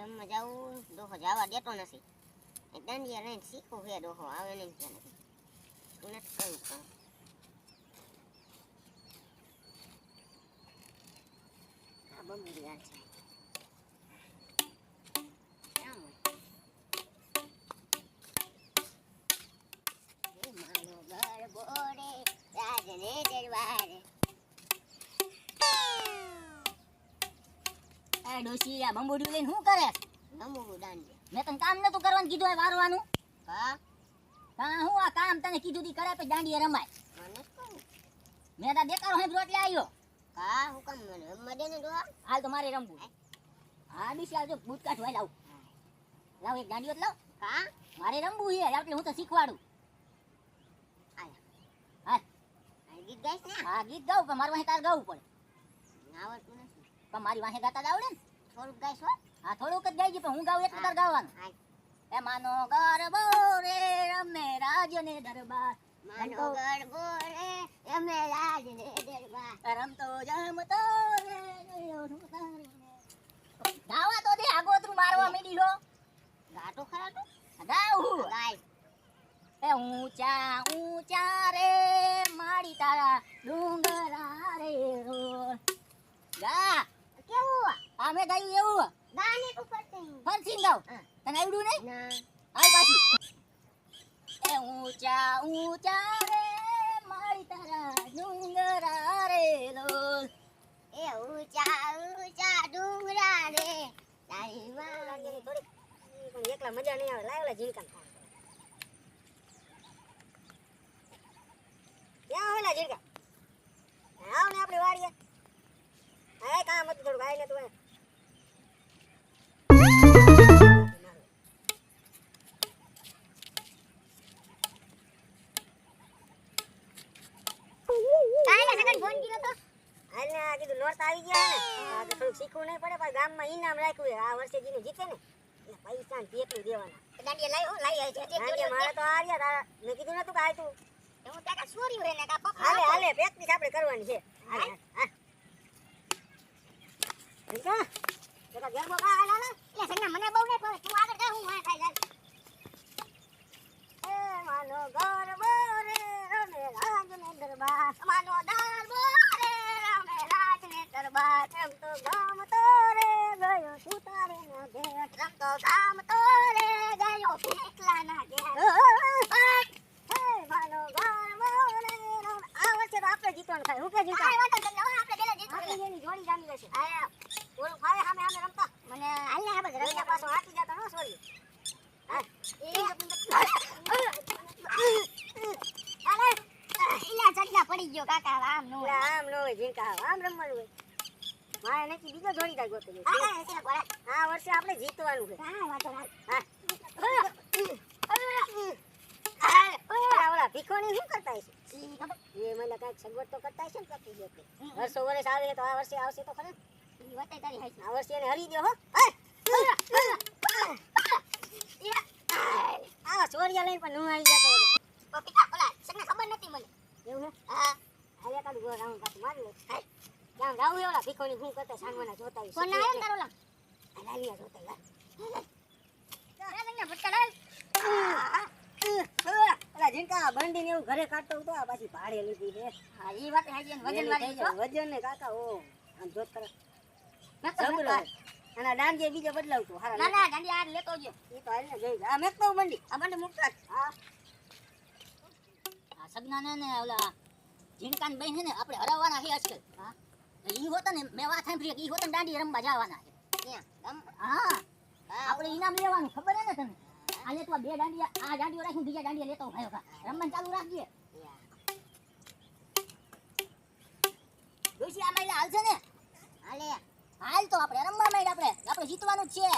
એમાં જાવું ડોહો જવા દેતો નથી. એ દાંડિયા રહીને શીખવું છે ડોહો આવે નહીં ત્યાં નથી. તું નથી દરબારે એ ડોશી આ બંબોડિયું લઈને શું કરે? નમવું દાંડી મેં તને કામ નતું કરવાનું કીધું આ વારવાનું. હા? હા હું આ કામ તને કીધું તી કરે પછી દાંડીએ રમાય. મેં તા દેખાડો હે રોટલે આવ્યો હા હું કામ મને દે ને ડોહા. હાલ તો મારે રમવું. હા બીસી આવજો બૂટ કાઢવા લાવ લાવ એક દાંડીઓ જ લાવ. હા? મારે રમવું છે એટલે હું તો શીખવાડું. હા હા ગીત ગાઈશ ને? હા ગીત ગાઉં પણ મારી વાહે તાર ગાવું પડે. આવડતું નથી. પણ મારી વાહે ગાતા જ આવડે ને? થોડુંક ગાઈશ હા. થોડુંક જ ગાઈજી પણ હું ગાઉં એટલું તાર ગાવાનું. એ માનો ગરબો રે રમે રાજને દરબાર. માનો ગરબો રે અમે રાજ દરબાર રમતો જમતો રે ગાવા તો દે આગોતરું મારવા માંડી લો ગાતો ખરા ગાઉં ગાય. એ ઊંચા ઊંચા રે માડી તારા ડુંગરા રે રો ગા આ ગાયું એવું ગાને કરતે ફરસીન ગાવ. તને આવડું નહીં? ના. હાલ પાછી. એ ઊંચા ઊંચા રે મારી તારા ડુંગરા રે રો એ ઊંચા ઊંચા ડુંગરા રે. તારી વાગે પણ એકલા મજા નહીં આવે. લાગલા જીનકા ક્યાં હોલા જીનકા આવ ને આપણે વાડીએ. હે કામ હતું થોડું. ગાય ને તું આ નોરતા આવી ગયા ને આ થોડુંક શીખવું નહીં પડે પણ ગામમાં ઈનામ રાખ્યું આ વર્ષે જીને જીતે ને એટલે પૈસા ને પેટલું દેવાના. દાંડિયા લાવ્યો લાવી આવી છે મારે તો આ રહ્યા તારા મેં કીધું નતું કે આય તું હું ત્યાં સોરી હોય ને હાલે હાલે પ્રેક્ટિસ આપણે કરવાની છે. હાલે હાલ રીકા જરા ગરબો કા હાલ હાલ એટલે સગના મને બહુ નહીં ભાવે તું આગળ જા હું વાં ખાઈ જાય એ માનો ગરબો રે રમે રાજ ને દરબાર માનો દારબો રે રામે રાજ ને દરબાર તો ગામ તો રે ગયો સુતારે ના ઘેર રમતો ગામ તો રે ગયો ભેટલા ના ઘેર માનો ગરબો રે રમે આ વર્ષે તો આપણે જીતવાનું થાય હું કે જીતા આપણે પેલા જીતવું છે. એની જોડી જામી જશે આયા, ઓલું ફાવે સામે સામે રમતા મને હાલ ને આપણે રમ્યા રમ્યા પાછો હાકી જતા ન છોડી હા હાલે. ઈલા ચડકા પડી ગયો કાકા આમ નો એટલે આમ ન હોય જીંકા આમ રમવાનું હોય મારે નથી ગોતો છે. આ વર્ષે આપણે જીતવાનું છે. હા હા. ભીખોની શું કરતા એ મને કાંઈક સગવડ તો કરતા હશે ને પ્રતિ વર્ષો વર્ષ આવે તો આ વર્ષે આવશે તો ખરે તારી. આ વર્ષે એને હરી દો હો! આવા ચોરિયા લઈને પણ નું આવી જતો હતો. પપ્પી ઓલા સગને ખબર નથી મને એવું હે હા આ એકાદું ગોળ રાઉન્ડ પાછું મારી લે હાય. રાવું એવડા ભીખોની શું કરતા સાંગવાના જોતા આવ્યો તારો ઓલા આ લાલિયા જોતા. લે બંડી ને એવું ઘરે કાઢતો હતો આ પાછી ભાડે લીધી છે હા ઈ વાત હાજી ને વજન વાળી વજન ને કાકા ઓ આમ જોત કરે નતો જબરો નતો. અને દાંડિયા બીજો બદલાવતો હારા ના ના ગાંડી આ લેતો જો એ તો હાલને જોઈ આ મેકતો બંડી આ બંડી મુકતા હા આ સગનાને ને ઓલા બહેન છે ને આપણે હરાવવાના છે આજકાલ હા ઈ હોતા ને મેં વાત સાંભળી કે ઈ હોતા દાંડી રમવા જવાના છે. હા. હા. આપણે ઇનામ લેવાનું ખબર હે ને તને? આ લે બે દાંડિયા આ દાંડીઓ રાખીને બીજા દાંડિયા લેતો ભાઈ કા રમવાનું ચાલુ રાખજે. ડોશી આ માઈલા હાલશે ને? હાલે. હાલ તો આપણે રમવા માંડ આપણે. આપણે જીતવાનું જ છે.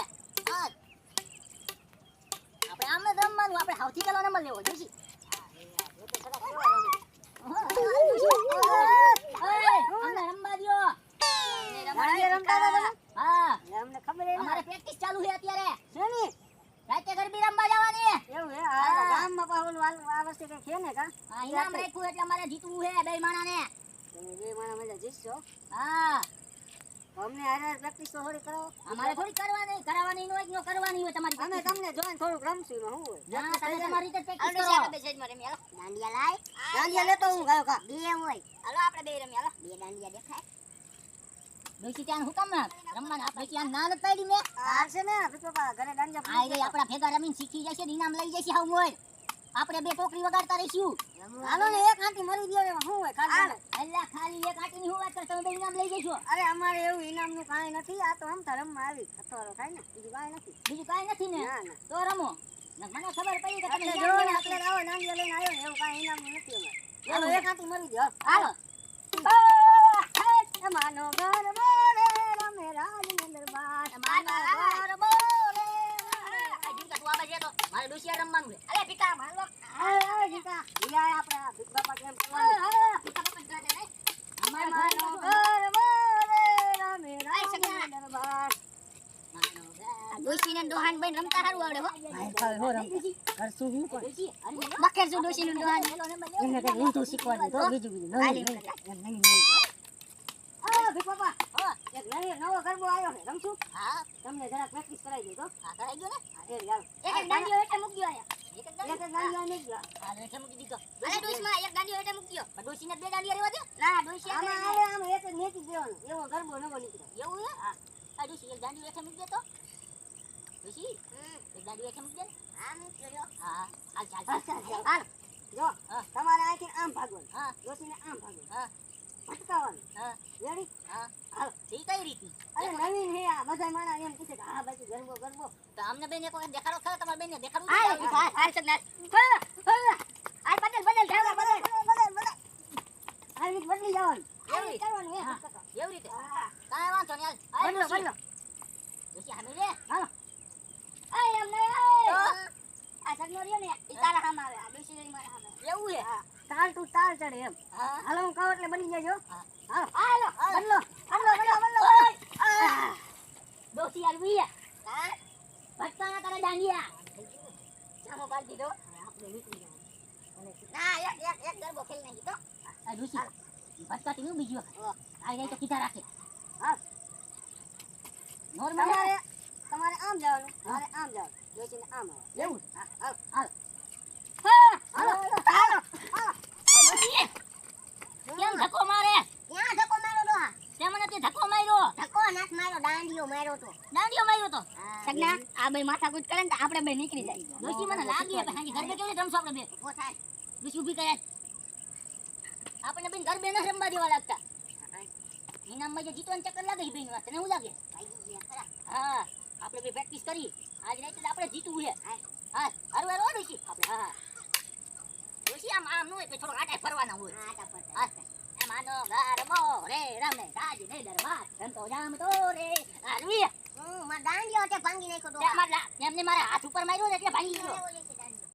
હા આપણે આમ રમવાનું આપણે સૌથી પહેલો નંબર લેવો ડોશી એ તો સદા કેવા રમે. હા, ઓય, અમને રમવા દ્યો દાંડિયા રમતા હતા તમે? હા એટલે અમને ખબર ય અમારે પ્રેક્ટિસ ચાલુ છે અત્યારે. શેની? રાતે ગરબી રમવા જવાની એવું હે આ ગામમાં પાવલ આ- વર્ષે કે છે ને કા? હા ઇનામ રાખ્યું એટલે અમારે જીતવું છે બે માણાને. તમે બે માણા મજા જીતશો? હા. અમને હારે પ્રેક્ટિસ તો થોડી કરો. અમારે થોડી કરવાની કરાવવાની ન હોય કે કરવાની હોય તમારી અમે તમને જોઈને થોડુંક રમશું એમાં હું ના તમે તમારી રીતે પ્રેક્ટિસ કરો. આપણે બે સાઈડમાં રમીએ, હાલો. દાંડિયા લાય. દાંડિયા લેતો હું ગયો કા. બે હોય. હાલો આપણે બે રમી હાલો. બે દાંડિયા દેખાય. ડોશી ત્યાં હું કામ રમવાના આપણે ત્યાં ના નથી પાડી મેં. આવશે ને ભીખુ ઘરે દાંડિયા આ રે આપણા ભેગા રમીને શીખી જશે ને ઇનામ લઈ જશે હાવ મોય આપણે બે ટોકરી વગાડતા રહીશું. હાલો ને એક આંટી મરી ગયો એમાં શું હોય ખાલી અલ્લા ખાલી એક આટીની હું વાત કર તમે ઇનામ લઈ જશો. અરે અમારે એવું ઇનામનું કાંઈ નથી. આ તો રમવા આવી. અથવારો થાય ને બીજું કાંઈ નથી. બીજું કાંઈ નથી ને? ના ના. તો રમો. મને ખબર પડી કે તમે જો ને આવો દાંડિયા લઈને આવ્યો ને એવું કાંઈ ઇનામ નથી અમારે. એક આંટી મરી ગયો. હાલો. માનો ઘર મોરે રમે રાજને દરબાર માનો ઘર બોલે. આ જીવતા તું આ બાજુ તો મારે ડોશિયા રમવાનું છે અરે ભીકા મારો આવે આવે જીતા ઈયા આપણે આ ભીખ બાપા કેમ કરવાનું? ભીકા પપ્પા કરે ને અમારે માનો ઘર મોરે રમે રાજને દરબાર. ડોશીને ડોહાન બન રમતા સારું આવડે હો. કરશું હું પણ. ડોશી અરે લો બકેર છું ડોહાન એને ને મેલો એમને કઈ ઊંધું શીખવાડું તો બીજું બીજું નહીં નહીં બાપા હા નવો નવો ગરબો આવ્યો છે રમશું હા. તમને જરા પ્રેક્ટિસ કરાવી દઉં તો. આ કરાઈ ને. હા, એ એક એક દાંડિયો હેઠે મૂકી દો અહીંયા. એક એક દાંડિયો જ દાંડિયા નહીં ગયો. મૂકી દીધો. અરે ડોશીમાં એક દાંડિયો હેઠે મૂકી દો. પણ ડોશીને બે દાંડિયા રહેવા દે ના ડોશી આમાં આગળ આમ એક જ દેવાનો. એવો ગરબો નવો નીકળ્યો. એવું છે? હા. આ ડોશી એક દાંડિયો હેઠે મૂકી દે તો. ડોશી એક દાંડિયો હેઠે મૂકી દે. ને આ હા હાલ ચાલ ચાલ, ચાલ ચાલ, ચાલ. જો તમારે આખી આમ ભાગવાનું. હા. ડોશીને આમ ભાગવાનું. હા. ભટકાવાનું હા રેડી? હા હાલો. એ કઈ રીતની? અરે નવીન હે આ બધા માણા એમ પૂછે કે હા બાજુ ગરબો ગરબો. તો અમને બેન એક વખત દેખાડો ખરો તમારા બેનને દેખાડવું હાલ, છે? હાલ, હાલ, સગનાર. હાલ, બદલ, બદલ, ઢાળવા, બદલ. આવી રીતે બદલી જવાનું. એવી રીતે? કરવાનું હે એવી રીતે? કાંઈ વાંધો નહીં હાલ. બદલો બદલો. ડોશી હામે રે. હાલો. આય, એમ નહીં, આ સગનો રહ્યો ને, ઈ તારા હામ આવે. આ ડોશી રહી મારા હામે. એવું છે હા. તાલ તું તાલ ચડે એમ. હાલો હું કહું એટલે બની જજો હાલો. હાલો. બદલો. બદલો બદલો. બદલો દોસ્તી આવી હા? ભટકાના તારા દાંડિયા સામો પાડી દીધો. ના, એક, એક, એક ગરબો ખેલ નાખી તો. આ ડોશી ભટકાતી નહીં બીજી વખત. આ રહી તો કીધા રાખે. હા. નોર્મલ તમારે તમારે આમ જવાનું. મારે આમ જવાનું. ડોશીને આમ આવે એવું? હા હાલો. કેમ બે આપણે બે બે બેન ગરબે ન રમવા દેવા લાગતા ઇનામમાં જે જીતવાનું ચક્કર લાગે છે લાગે. હા આપણે બે પ્રેક્ટિસ કરી આજ રાતે આપણે જીતવું છે હારું હારું ડોશી આપણે હા ડોશી આમ આમ ન હોય કે થોડો આટા ફરવાના હોય. એમાંનો ગરબો રે રમે રાજ ને દરબાર. રમતો જામ તો રે. આરવી હું, માં દાંડિયો તે ભાંગી નાખ્યો તો? એમને મારા હાથ ઉપર માર્યો એટલે ભાંગી ગયો.